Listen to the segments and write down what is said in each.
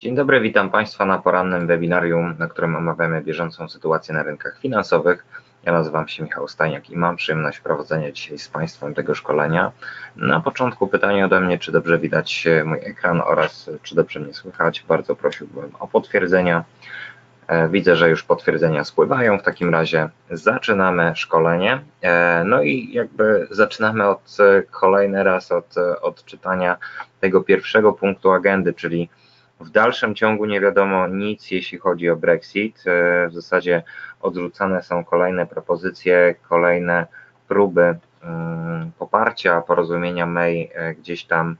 Dzień dobry, witam Państwa na porannym webinarium, na którym omawiamy bieżącą sytuację na rynkach finansowych. Ja nazywam się Michał Stajniak i mam przyjemność prowadzenia dzisiaj z Państwem tego szkolenia. Na początku pytanie ode mnie, czy dobrze widać mój ekran oraz czy dobrze mnie słychać. Bardzo prosiłbym o potwierdzenia. E, widzę, że już potwierdzenia spływają. W takim razie zaczynamy szkolenie. E, no i jakby zaczynamy od kolejny raz od odczytania tego pierwszego punktu agendy, czyli w dalszym ciągu nie wiadomo nic, jeśli chodzi o Brexit. E, w zasadzie odrzucane są kolejne propozycje, kolejne próby mm, poparcia porozumienia May gdzieś tam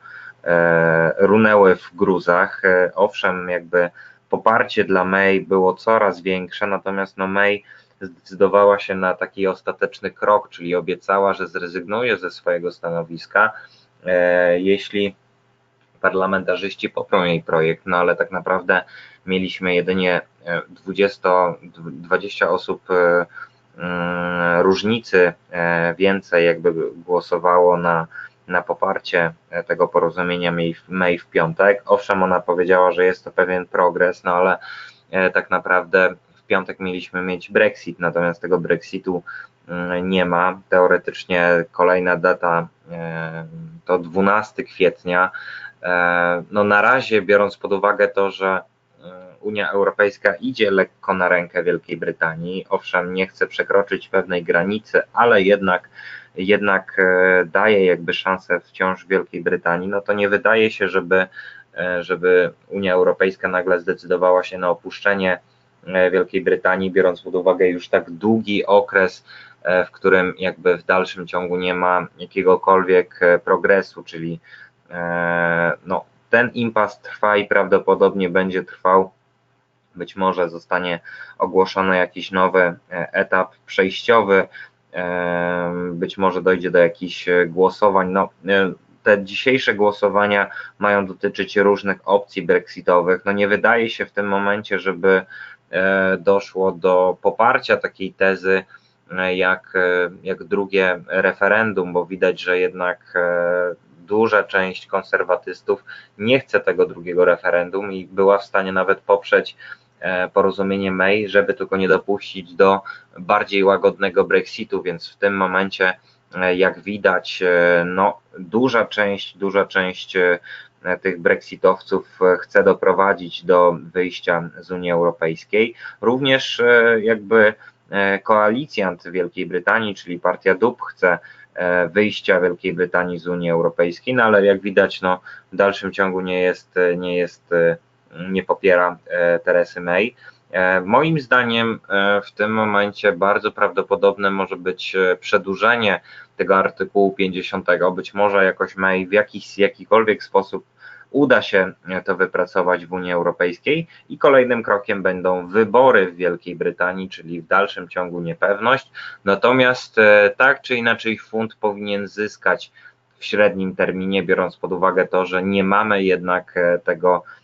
runęły w gruzach. Owszem, jakby poparcie dla May było coraz większe, natomiast no May zdecydowała się na taki ostateczny krok, czyli obiecała, że zrezygnuje ze swojego stanowiska, e, jeśli parlamentarzyści poprą jej projekt, no ale tak naprawdę mieliśmy jedynie 20, e, 20 osób e, mm, różnicy więcej jakby głosowało na na poparcie e, tego porozumienia May w piątek. Owszem, ona powiedziała, że jest to pewien progres, no ale e, tak naprawdę w piątek mieliśmy mieć Brexit, natomiast tego Brexitu mm, nie ma. Teoretycznie kolejna data e, to 12 kwietnia. No na razie, biorąc pod uwagę to, że Unia Europejska idzie lekko na rękę Wielkiej Brytanii, owszem, nie chce przekroczyć pewnej granicy, ale jednak jednak e, daje jakby szansę wciąż Wielkiej Brytanii, no to nie wydaje się, żeby, e, żeby Unia Europejska nagle zdecydowała się na opuszczenie e, Wielkiej Brytanii, biorąc pod uwagę już tak długi okres, w którym jakby w dalszym ciągu nie ma jakiegokolwiek progresu, czyli no, ten impas trwa i prawdopodobnie będzie trwał. Być może zostanie ogłoszony jakiś nowy etap przejściowy, być może dojdzie do jakichś e, głosowań. No, e, te dzisiejsze głosowania mają dotyczyć różnych opcji brexitowych. No nie wydaje się w tym momencie, żeby e, doszło do poparcia takiej tezy jak, jak drugie referendum, bo widać, że jednak duża część konserwatystów nie chce tego drugiego referendum i była w stanie nawet poprzeć E, porozumienie May, żeby tylko nie dopuścić do bardziej łagodnego Brexitu, więc w tym momencie, e, jak widać, e, no, duża część, duża część tych brexitowców chce doprowadzić do wyjścia z Unii Europejskiej. Również jakby koalicjant Wielkiej Brytanii, czyli partia DUP chce wyjścia Wielkiej Brytanii z Unii Europejskiej, no ale jak widać, no, w dalszym ciągu nie jest, nie jest nie popiera e, Teresy May. E, moim zdaniem e, w tym momencie bardzo prawdopodobne może być przedłużenie tego artykułu 50. Być może jakoś May w jakiś jakikolwiek sposób uda się to wypracować w Unii Europejskiej i kolejnym krokiem będą wybory w Wielkiej Brytanii, czyli w dalszym ciągu niepewność. Natomiast tak czy inaczej fund powinien zyskać w średnim terminie, biorąc pod uwagę to, że nie mamy jednak tego E,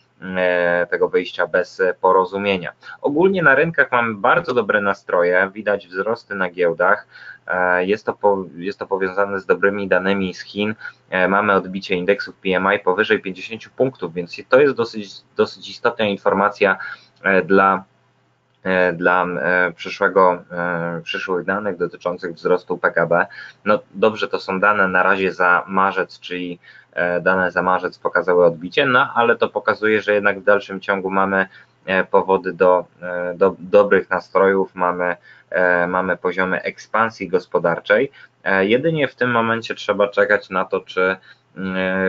tego wyjścia bez porozumienia. Ogólnie na rynkach mamy bardzo dobre nastroje, widać wzrosty na giełdach. E, jest to, jest to powiązane z dobrymi danymi z Chin. E, mamy odbicie indeksów PMI powyżej 50 punktów, więc to jest dosyć, dosyć istotna informacja dla dla przyszłego, przyszłych danych dotyczących wzrostu PKB. No dobrze, to są dane na razie za marzec, czyli E, dane za marzec pokazały odbicie, no ale to pokazuje, że jednak w dalszym ciągu mamy e, powody do, e, do dobrych nastrojów, mamy, mamy poziomy ekspansji gospodarczej. Jedynie w tym momencie trzeba czekać na to, czy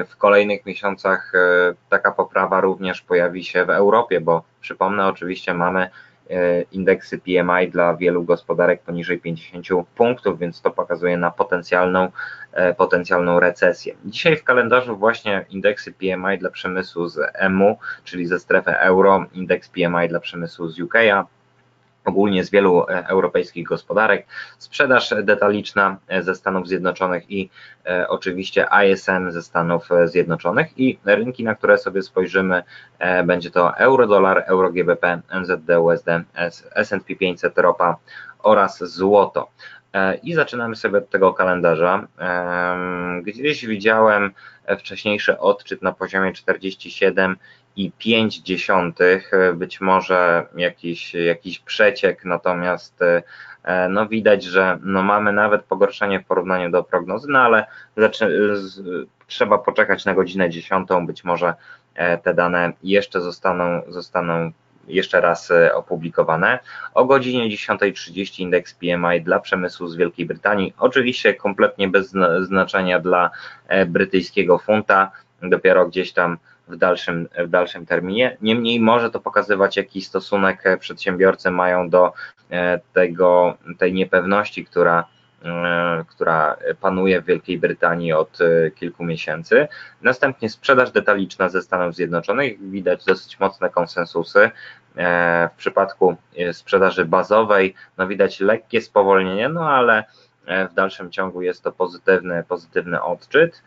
w kolejnych miesiącach taka poprawa również pojawi się w Europie, bo przypomnę, oczywiście mamy E, indeksy PMI dla wielu gospodarek poniżej 50 punktów, więc to pokazuje na potencjalną, e, potencjalną recesję. Dzisiaj w kalendarzu właśnie indeksy PMI dla przemysłu z EMU, czyli ze strefy euro, indeks PMI dla przemysłu z UK, ogólnie z wielu e, europejskich gospodarek, sprzedaż detaliczna e, ze Stanów Zjednoczonych i e, oczywiście ISM ze Stanów Zjednoczonych i rynki, na które sobie spojrzymy, będzie to euro, dolar, euro GBP, NZD, USD, S&P 500, ropa oraz złoto. i zaczynamy sobie od tego kalendarza. Gdzieś widziałem wcześniejszy odczyt na poziomie 47 i 5 dziesiątych, być może jakiś, jakiś przeciek, natomiast no widać, że no mamy nawet pogorszenie w porównaniu do prognozy, no ale trzeba poczekać na godzinę 10, być może te dane jeszcze zostaną, zostaną jeszcze raz e, opublikowane. O godzinie 10.30 indeks PMI dla przemysłu z Wielkiej Brytanii, oczywiście kompletnie bez znaczenia dla e, brytyjskiego funta, dopiero gdzieś tam w dalszym, w dalszym terminie. Niemniej może to pokazywać, jaki stosunek e, przedsiębiorcy mają do tego, tej niepewności, która E, która panuje w Wielkiej Brytanii od e, kilku miesięcy. Następnie sprzedaż detaliczna ze Stanów Zjednoczonych. Widać dosyć mocne konsensusy. E, w przypadku sprzedaży bazowej no widać lekkie spowolnienie, no ale w dalszym ciągu jest to pozytywny, pozytywny odczyt.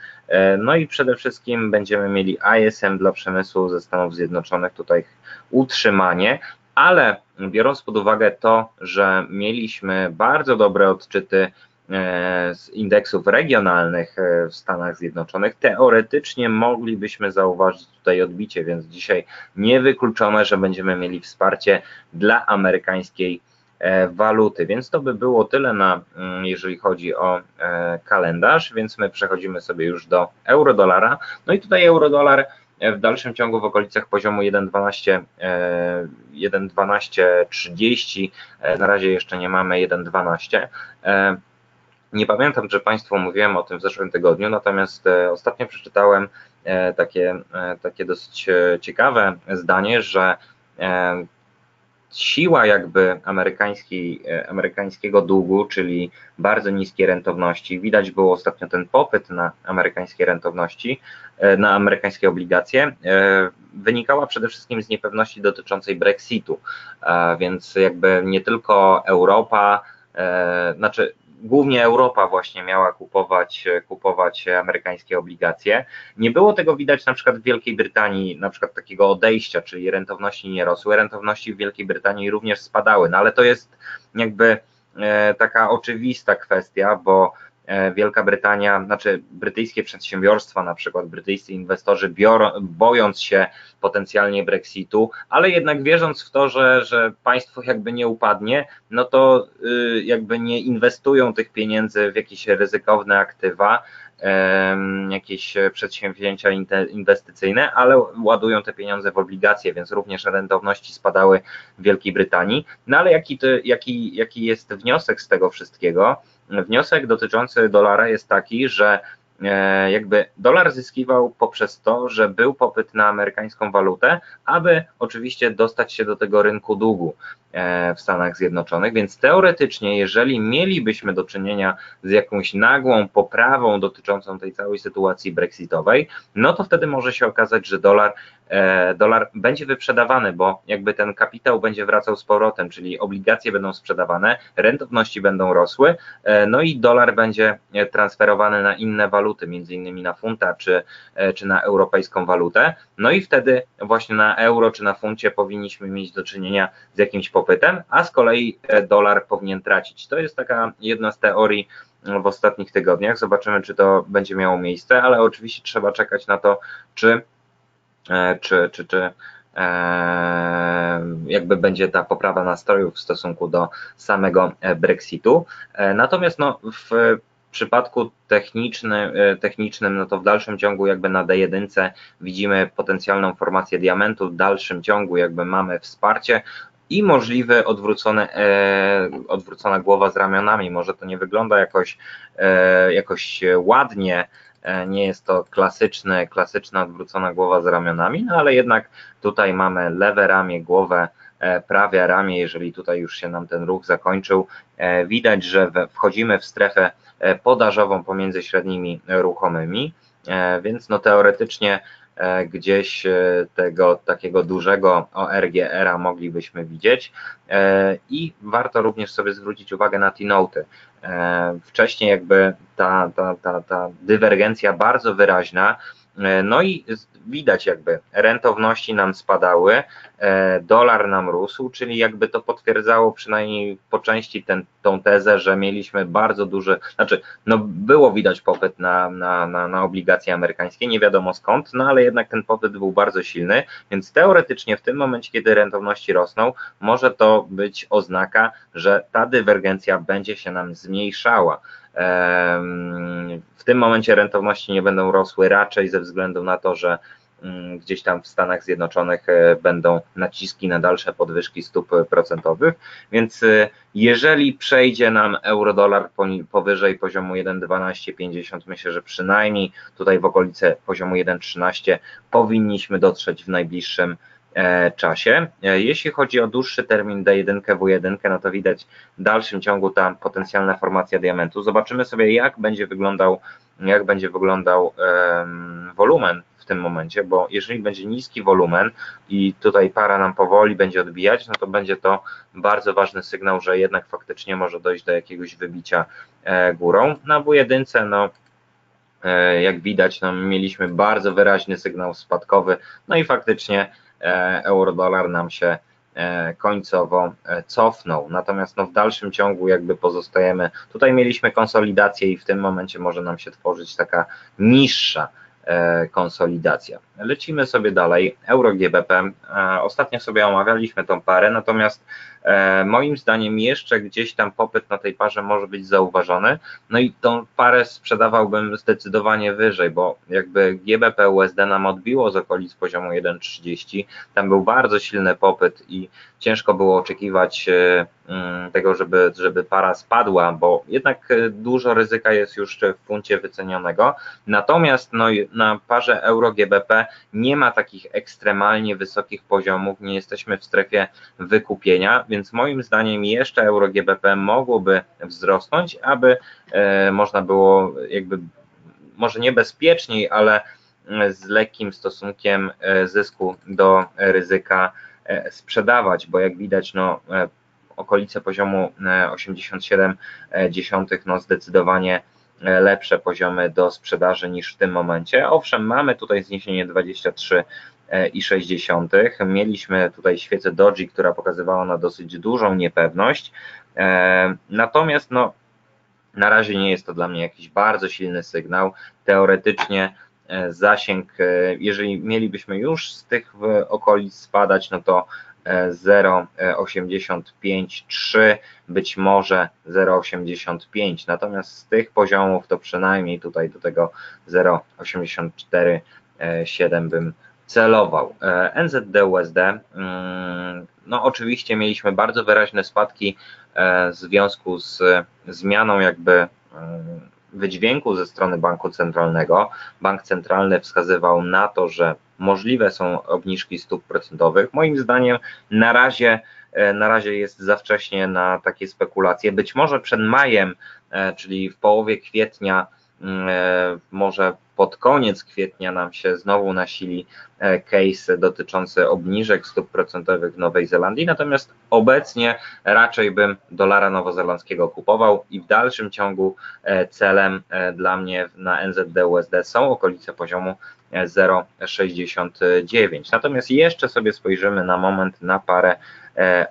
No i przede wszystkim będziemy mieli ISM dla przemysłu ze Stanów Zjednoczonych, tutaj utrzymanie, ale biorąc pod uwagę to, że mieliśmy bardzo dobre odczyty e, z indeksów regionalnych e, w Stanach Zjednoczonych, teoretycznie moglibyśmy zauważyć tutaj odbicie, więc dzisiaj niewykluczone, że będziemy mieli wsparcie dla amerykańskiej e, waluty. Więc to by było tyle na, mm, jeżeli chodzi o kalendarz, więc my przechodzimy sobie już do euro-dolara. No i tutaj euro-dolar w dalszym ciągu w okolicach poziomu 1.12 1.12.30, e, e, na razie jeszcze nie mamy 1.12. E, nie pamiętam, czy Państwu mówiłem o tym w zeszłym tygodniu, natomiast ostatnio przeczytałem takie, takie dosyć ciekawe zdanie, że siła jakby e, amerykańskiego długu, czyli bardzo niskie rentowności. Widać było ostatnio ten popyt na amerykańskie rentowności, e, na amerykańskie obligacje, e, wynikała przede wszystkim z niepewności dotyczącej Brexitu, więc jakby nie tylko Europa, znaczy głównie Europa właśnie miała kupować, kupować amerykańskie obligacje. Nie było tego widać na przykład w Wielkiej Brytanii, na przykład takiego odejścia, czyli rentowności nie rosły, rentowności w Wielkiej Brytanii również spadały, no ale to jest jakby e, taka oczywista kwestia, bo E, Wielka Brytania, znaczy brytyjskie przedsiębiorstwa, na przykład brytyjscy inwestorzy, biorą, bojąc się potencjalnie Brexitu, ale jednak wierząc w to, że, że państwo jakby nie upadnie, no to y, jakby nie inwestują tych pieniędzy w jakieś ryzykowne aktywa, jakieś przedsięwzięcia inwestycyjne, ale ładują te pieniądze w obligacje, więc również rentowności spadały w Wielkiej Brytanii. No ale jaki, to, jaki, jaki jest wniosek z tego wszystkiego? Wniosek dotyczący dolara jest taki, że e, jakby dolar zyskiwał poprzez to, że był popyt na amerykańską walutę, aby oczywiście dostać się do tego rynku długu. E, w Stanach Zjednoczonych, więc teoretycznie, jeżeli mielibyśmy do czynienia z jakąś nagłą poprawą dotyczącą tej całej sytuacji brexitowej, no to wtedy może się okazać, że dolar, e, dolar będzie wyprzedawany, bo jakby ten kapitał będzie wracał z powrotem, czyli obligacje będą sprzedawane, rentowności będą rosły, e, no i dolar będzie transferowany na inne waluty, między innymi na funta czy, czy na europejską walutę, no i wtedy właśnie na euro czy na funcie powinniśmy mieć do czynienia z jakimś poprawą popytem, a z kolei e, dolar powinien tracić. To jest taka jedna z teorii e, w ostatnich tygodniach. Zobaczymy, czy to będzie miało miejsce, ale oczywiście trzeba czekać na to, czy, e, czy, czy, czy jakby będzie ta poprawa nastrojów w stosunku do samego Brexitu. Natomiast no, w przypadku technicznym, no to w dalszym ciągu jakby na D1 widzimy potencjalną formację diamentu, w dalszym ciągu jakby mamy wsparcie, i możliwe odwrócone, e, odwrócona głowa z ramionami. Może to nie wygląda jakoś, e, jakoś ładnie, e, nie jest to klasyczny, klasyczna odwrócona głowa z ramionami, no ale jednak tutaj mamy lewe ramię, głowę, e, prawe ramię, jeżeli tutaj już się nam ten ruch zakończył, e, widać, że wchodzimy w strefę e, podażową pomiędzy średnimi ruchomymi, więc no teoretycznie gdzieś e, tego takiego dużego ORGR-a moglibyśmy widzieć e, i warto również sobie zwrócić uwagę na T-Noty. Wcześniej jakby ta, ta, ta, ta dywergencja bardzo wyraźna E, no i widać jakby rentowności nam spadały, e, dolar nam rósł, czyli jakby to potwierdzało przynajmniej po części ten, tą tezę, że mieliśmy bardzo duży, znaczy no było widać popyt na, na, na, na obligacje amerykańskie, nie wiadomo skąd, no ale jednak ten popyt był bardzo silny, więc teoretycznie w tym momencie, kiedy rentowności rosną, może to być oznaka, że ta dywergencja będzie się nam zmniejszała. W tym momencie rentowności nie będą rosły raczej ze względu na to, że gdzieś tam w Stanach Zjednoczonych e, będą naciski na dalsze podwyżki stóp procentowych, więc jeżeli przejdzie nam euro-dolar powyżej poziomu 1,1250, myślę, że przynajmniej tutaj w okolice poziomu 1,13 powinniśmy dotrzeć w najbliższym E, czasie. E, jeśli chodzi o dłuższy termin D1, W1, no to widać w dalszym ciągu ta potencjalna formacja diamentu. Zobaczymy sobie, jak będzie wyglądał, jak będzie wyglądał um, wolumen w tym momencie, bo jeżeli będzie niski wolumen i tutaj para nam powoli będzie odbijać, no to będzie to bardzo ważny sygnał, że jednak faktycznie może dojść do jakiegoś wybicia e, górą. Na W1 no jak widać, no, mieliśmy bardzo wyraźny sygnał spadkowy, no i faktycznie E, euro-dolar nam się e, końcowo e, cofnął. Natomiast no, w dalszym ciągu jakby pozostajemy, tutaj mieliśmy konsolidację i w tym momencie może nam się tworzyć taka niższa konsolidacja. Lecimy sobie dalej. Euro GBP. Ostatnio sobie omawialiśmy tą parę, natomiast E, moim zdaniem jeszcze gdzieś tam popyt na tej parze może być zauważony. No i tą parę sprzedawałbym zdecydowanie wyżej, bo jakby GBP USD nam odbiło z okolic poziomu 1,30. Tam był bardzo silny popyt i ciężko było oczekiwać e, mm, tego, żeby, żeby para spadła, bo jednak e, dużo ryzyka jest już w punkcie wycenionego. Natomiast no, na parze euro-GBP nie ma takich ekstremalnie wysokich poziomów, nie jesteśmy w strefie wykupienia, więc moim zdaniem jeszcze euro GBP mogłoby wzrosnąć, aby e, można było jakby może niebezpieczniej, ale z lekkim stosunkiem e, zysku do ryzyka e, sprzedawać, bo jak widać, no, okolice poziomu 87 no zdecydowanie lepsze poziomy do sprzedaży niż w tym momencie. Owszem, mamy tutaj zniesienie 23 i 60. Mieliśmy tutaj świecę Doji, która pokazywała na dosyć dużą niepewność. E, natomiast no, na razie nie jest to dla mnie jakiś bardzo silny sygnał. Teoretycznie e, zasięg, e, jeżeli mielibyśmy już z tych okolic spadać, no to 0,85,3, być może 0,85. Natomiast z tych poziomów to przynajmniej tutaj do tego 0,84,7 bym celował. E, NZD-USD, mm, no oczywiście mieliśmy bardzo wyraźne spadki e, w związku z zmianą jakby mm, wydźwięku ze strony banku centralnego. Bank centralny wskazywał na to, że możliwe są obniżki stóp procentowych. Moim zdaniem na razie, e, na razie jest za wcześnie na takie spekulacje. Być może przed majem, czyli w połowie kwietnia, może pod koniec kwietnia nam się znowu nasili e, case dotyczący obniżek stóp procentowych Nowej Zelandii, natomiast obecnie raczej bym dolara nowozelandzkiego kupował i w dalszym ciągu e, celem e, dla mnie na NZD-USD są okolice poziomu 0,69. Natomiast jeszcze sobie spojrzymy na moment na parę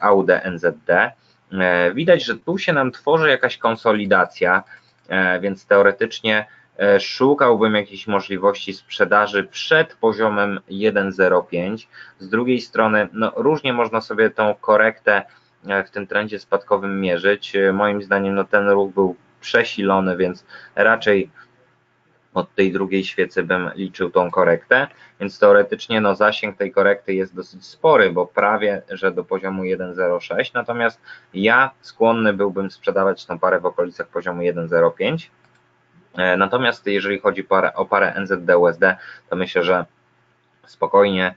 AUD-NZD. Widać, że tu się nam tworzy jakaś konsolidacja, więc teoretycznie E, szukałbym jakiejś możliwości sprzedaży przed poziomem 1,05. Z drugiej strony, no, różnie można sobie tą korektę e, w tym trendzie spadkowym mierzyć. E, moim zdaniem no, ten ruch był przesilony, więc raczej od tej drugiej świecy bym liczył tą korektę, więc teoretycznie no, zasięg tej korekty jest dosyć spory, bo prawie, że do poziomu 1,06, natomiast ja skłonny byłbym sprzedawać tą parę w okolicach poziomu 1,05 E, natomiast jeżeli chodzi o parę NZD-USD, to myślę, że spokojnie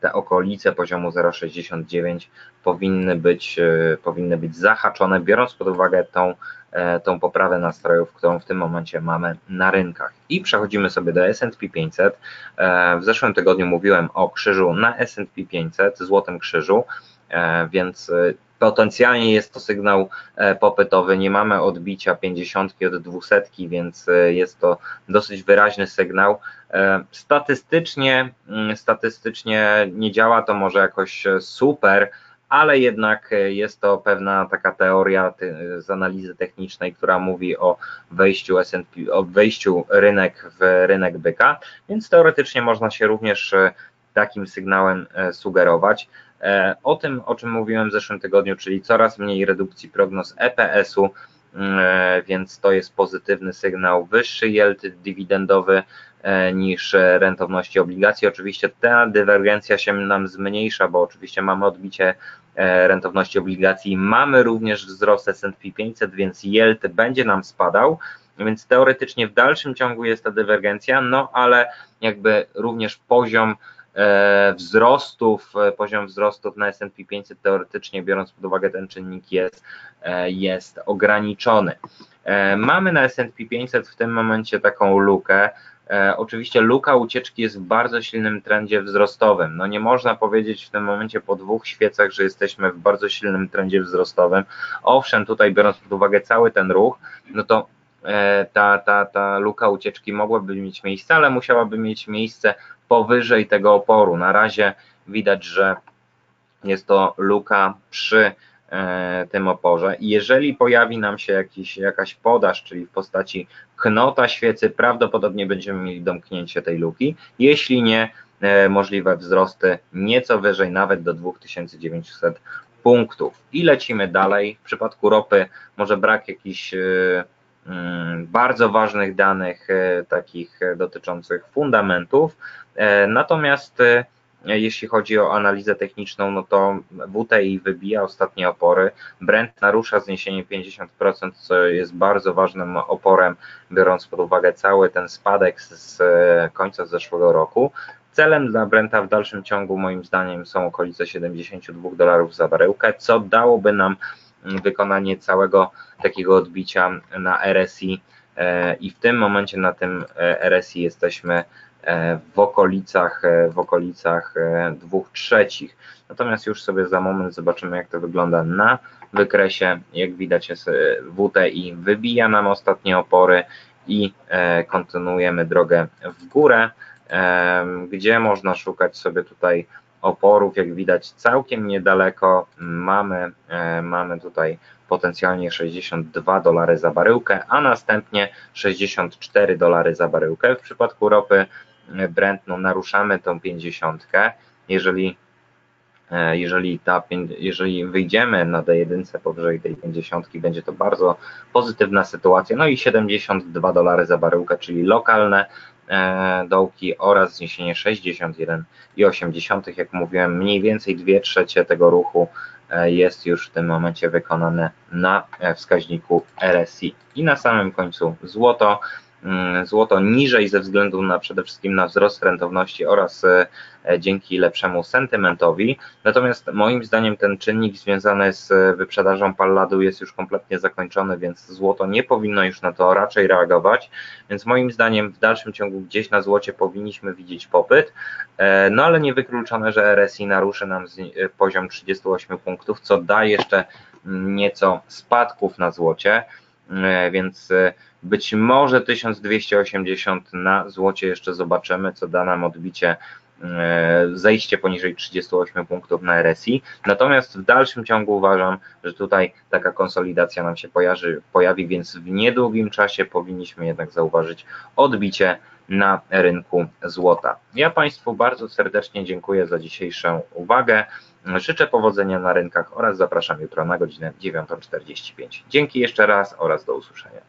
te okolice poziomu 0,69 powinny być, e, powinny być zahaczone, biorąc pod uwagę tą, tą poprawę nastrojów, którą w tym momencie mamy na rynkach. I przechodzimy sobie do S&P 500. W zeszłym tygodniu mówiłem o krzyżu na S&P 500, złotym krzyżu, więc Potencjalnie jest to sygnał e, popytowy, nie mamy odbicia 50 od 200, więc e, jest to dosyć wyraźny sygnał. E, statystycznie, mm, statystycznie nie działa to może jakoś super, ale jednak jest to pewna taka teoria z analizy technicznej, która mówi o wejściu S&P, o wejściu rynek w rynek byka, więc teoretycznie można się również takim sygnałem sugerować. E, o tym, o czym mówiłem w zeszłym tygodniu, czyli coraz mniej redukcji prognoz EPS-u, e, więc to jest pozytywny sygnał, wyższy yield dywidendowy e, niż rentowności obligacji. Oczywiście ta dywergencja się nam zmniejsza, bo oczywiście mamy odbicie rentowności obligacji, mamy również wzrost S&P 500, więc yield będzie nam spadał, więc teoretycznie w dalszym ciągu jest ta dywergencja, no ale jakby również poziom wzrostów, e, poziom wzrostów na S&P 500 teoretycznie biorąc pod uwagę ten czynnik jest, e, jest ograniczony. Mamy na S&P 500 w tym momencie taką lukę, Oczywiście luka ucieczki jest w bardzo silnym trendzie wzrostowym. No nie można powiedzieć w tym momencie po dwóch świecach, że jesteśmy w bardzo silnym trendzie wzrostowym. Owszem, tutaj biorąc pod uwagę cały ten ruch, no to ta, ta, ta luka ucieczki mogłaby mieć miejsce, ale musiałaby mieć miejsce powyżej tego oporu. Na razie widać, że jest to luka przy e, tym oporze jeżeli pojawi nam się jakiś, jakaś podaż, czyli w postaci knota świecy, prawdopodobnie będziemy mieli domknięcie tej luki. Jeśli nie, e, możliwe wzrosty nieco wyżej, nawet do 2900 punktów. I lecimy dalej. W przypadku ropy może brak jakichś e, bardzo ważnych danych, takich dotyczących fundamentów, E, natomiast e, jeśli chodzi o analizę techniczną, no to WTI wybija ostatnie opory. Brent narusza zniesienie 50%, co jest bardzo ważnym oporem, biorąc pod uwagę cały ten spadek z końca zeszłego roku. Celem dla Brenta w dalszym ciągu, moim zdaniem, są okolice 72 dolarów za baryłkę, co dałoby nam wykonanie całego takiego odbicia na RSI. E, I w tym momencie na tym RSI jesteśmy E, w okolicach, e, w okolicach e, dwóch trzecich. Natomiast już sobie za moment zobaczymy, jak to wygląda na wykresie. Jak widać, jest WTI wybija nam ostatnie opory i kontynuujemy drogę w górę, gdzie można szukać sobie tutaj oporów. Jak widać, całkiem niedaleko mamy, mamy tutaj potencjalnie 62 dolary za baryłkę, a następnie 64 dolary za baryłkę. W przypadku ropy Brent, no naruszamy tą pięćdziesiątkę, jeżeli e, jeżeli, ta, jeżeli wyjdziemy na D1 powyżej tej 50, będzie to bardzo pozytywna sytuacja. No i 72 dolary za baryłkę, czyli lokalne e, dołki oraz zniesienie 61,8. Jak mówiłem, mniej więcej 2 trzecie tego ruchu e, jest już w tym momencie wykonane na wskaźniku RSI. I na samym końcu złoto. Mm, złoto niżej ze względu na przede wszystkim na wzrost rentowności oraz e, dzięki lepszemu sentymentowi. Natomiast moim zdaniem ten czynnik związany z e, wyprzedażą palladu jest już kompletnie zakończony, więc złoto nie powinno już na to raczej reagować. Więc moim zdaniem w dalszym ciągu gdzieś na złocie powinniśmy widzieć popyt, e, no ale niewykluczone, że RSI naruszy nam poziom 38 punktów, co da jeszcze nieco spadków na złocie, więc być może 1280 na złocie jeszcze zobaczymy, co da nam odbicie e, zejście poniżej 38 punktów na RSI. Natomiast w dalszym ciągu uważam, że tutaj taka konsolidacja nam się pojawi, pojawi, więc w niedługim czasie powinniśmy jednak zauważyć odbicie na rynku złota. Ja Państwu bardzo serdecznie dziękuję za dzisiejszą uwagę. Życzę powodzenia na rynkach oraz zapraszam jutro na godzinę 9.45. Dzięki jeszcze raz oraz do usłyszenia.